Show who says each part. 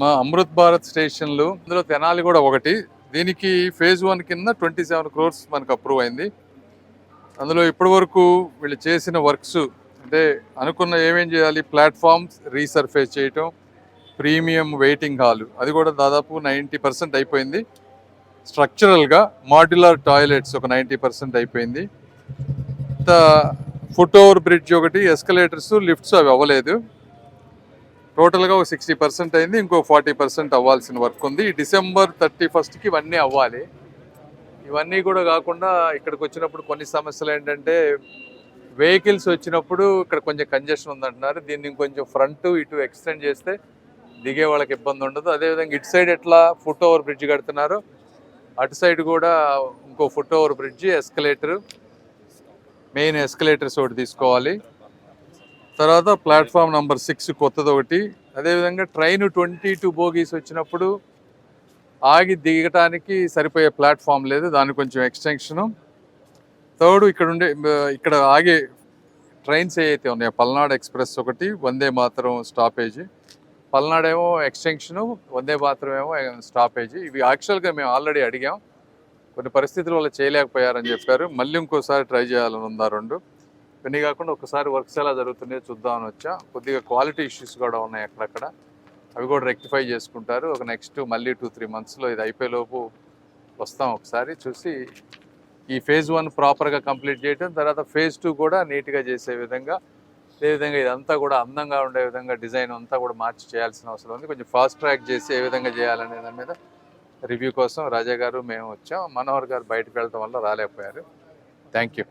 Speaker 1: మా అమృత్ భారత్ స్టేషన్లు. ఇందులో తెనాలి కూడా ఒకటి. దీనికి ఫేజ్ వన్ కింద ట్వంటీ సెవెన్ క్రోర్స్ మనకు అప్రూవ్ అయింది. అందులో ఇప్పటి వరకు వీళ్ళు చేసిన వర్క్స్ అంటే అనుకున్న ఏమేం చేయాలి? ప్లాట్ఫామ్స్ రీసర్ఫేస్ చేయటం ప్రీమియం వెయిటింగ్ హాల్. అది కూడా దాదాపు నైంటీ పర్సెంట్ అయిపోయింది. స్ట్రక్చరల్గా మాడ్యులర్ టాయిలెట్స్ ఒక నైంటీ పర్సెంట్ అయిపోయింది. ఫుట్ ఓవర్ బ్రిడ్జ్ ఒకటి ఎస్కలేటర్స్ లిఫ్ట్స్ అవి అవ్వలేదు. టోటల్గా ఒక సిక్స్టీ పర్సెంట్ అయింది ఇంకో ఫార్టీ పర్సెంట్ అవ్వాల్సిన వర్క్ ఉంది. డిసెంబర్ థర్టీ ఫస్ట్కి ఇవన్నీ అవ్వాలి. ఇవన్నీ కూడా కాకుండా ఇక్కడికి వచ్చినప్పుడు కొన్ని సమస్యలు ఏంటంటే వెహికల్స్ వచ్చినప్పుడు ఇక్కడ కొంచెం కంజెషన్ ఉందంటున్నారు. దీన్ని ఇంకొంచెం ఫ్రంట్ ఇటు ఎక్స్టెండ్ చేస్తే దిగే వాళ్ళకి ఇబ్బంది ఉండదు. అదేవిధంగా ఇటు సైడ్ ఎట్లా ఫుట్ ఓవర్ బ్రిడ్జ్ కడుతున్నారు అటు సైడ్ కూడా ఇంకో foot over bridge escalator main escalators ఒకటి తీసుకోవాలి. తర్వాత ప్లాట్ఫామ్ నంబర్ సిక్స్ కొత్తది ఒకటి. అదేవిధంగా ట్రైన్ ట్వంటీ టూ బోగీస్ వచ్చినప్పుడు ఆగి దిగటానికి సరిపోయే ప్లాట్ఫామ్ లేదు దానికి కొంచెం ఎక్స్టెన్షను థర్డ్ ఇక్కడ ఉండే ఇక్కడ ఆగే ట్రైన్స్ ఏవైతే ఉన్నాయో పల్నాడు ఎక్స్ప్రెస్ ఒకటి వందే మాత్రం స్టాపేజీ పల్నాడేమో ఎక్స్టెన్షను వందే మాత్రం ఏమో స్టాపేజీ ఇవి యాక్చువల్గా మేము ఆల్రెడీ అడిగాం. కొన్ని పరిస్థితుల వల్ల చేయలేకపోయారని చెప్పారు. మళ్ళీ ఇంకోసారి ట్రై చేయాలని ఉందా రెండు. ఇవన్నీ కాకుండా ఒకసారి వర్క్స్ ఎలా జరుగుతున్నాయో చూద్దామని వచ్చా. కొద్దిగా క్వాలిటీ ఇష్యూస్ కూడా ఉన్నాయి అక్కడక్కడ అవి కూడా రెక్టిఫై చేసుకుంటారు. ఒక నెక్స్ట్ మళ్ళీ టూ త్రీ మంత్స్లో ఇది అయిపోయేలోపు వస్తాం ఒకసారి చూసి ఈ ఫేజ్ వన్ ప్రాపర్గా కంప్లీట్ చేయటం తర్వాత ఫేజ్ టూ కూడా నీట్గా చేసే విధంగా అదేవిధంగా ఇదంతా కూడా అందంగా ఉండే విధంగా డిజైన్ అంతా కూడా మార్చి చేయాల్సిన అవసరం ఉంది. కొంచెం ఫాస్ట్ ట్రాక్ చేసి ఏ విధంగా చేయాలనే దాని మీద రివ్యూ కోసం రాజా గారు మేము వచ్చాం. మనోహర్ గారు బయటకు వెళ్ళడం వల్ల రాలేకపోయారు. Thank you.